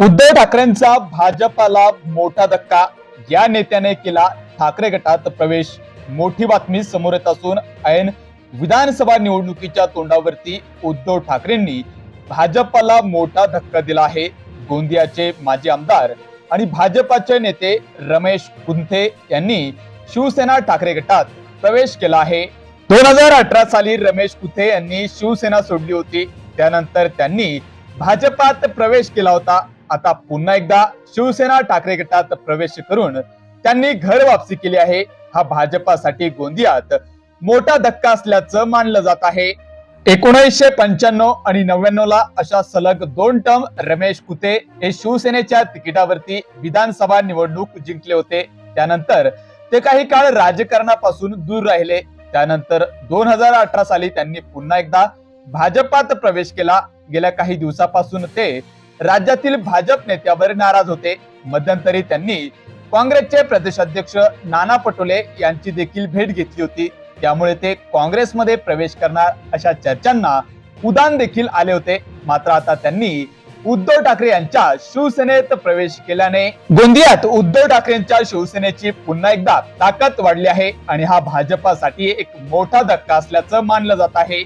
उद्धव ठाकरेंचा भाजपाला मोठा धक्का. या नेत्याने केला ठाकरे गटात प्रवेश. मोठी बातमी समोर येत असून ऐन विधानसभा निवडणुकीच्या तोंडावरती उद्धव ठाकरेंनी भाजपाला मोठा धक्का दिला आहे. गोंदियाचे माजी आमदार आणि भाजपाचे नेते रमेश कुंथे यांनी शिवसेना ठाकरे गटात प्रवेश केला आहे. दोन हजार अठरा साली रमेश कुथे यांनी शिवसेना सोडली होती. त्यानंतर त्यांनी भाजपात प्रवेश केला होता. आता पुन्हा एकदा शिवसेना ठाकरे गटात प्रवेश करून त्यांनी घर वापसी केली आहे. हा भाजपासाठी गोंदियात मोठा धक्का असल्याचं मानलं जात आहे. एकोणीसशे पंच्याण्णव आणि नव्याण्णव ला अशा सलग दोन टर्म रमेश कुते हे शिवसेनेच्या तिकिटावरती विधानसभा निवडणूक जिंकले होते. त्यानंतर ते काही काळ राजकारणापासून दूर राहिले. त्यानंतर दोन हजार अठरा साली त्यांनी पुन्हा एकदा भाजपात प्रवेश केला. गेल्या काही दिवसापासून ते राज्यातील भाजप नेत्यावर नाराज होते. मध्यंतरी त्यांनी काँग्रेसचे प्रदेशाध्यक्ष नाना पटोले यांची देखील भेट घेतली होती. त्यामुळे ते काँग्रेसमध्ये प्रवेश करणार अशा चर्चांना उदान देखील आले होते. मात्र आता त्यांनी उद्धव ठाकरे यांच्या शिवसेनेत प्रवेश केल्याने गोंदियात उद्धव ठाकरेंच्या शिवसेनेची पुन्हा एकदा ताकद वाढली आहे आणि हा भाजपासाठी एक मोठा धक्का असल्याचं मानलं जात आहे.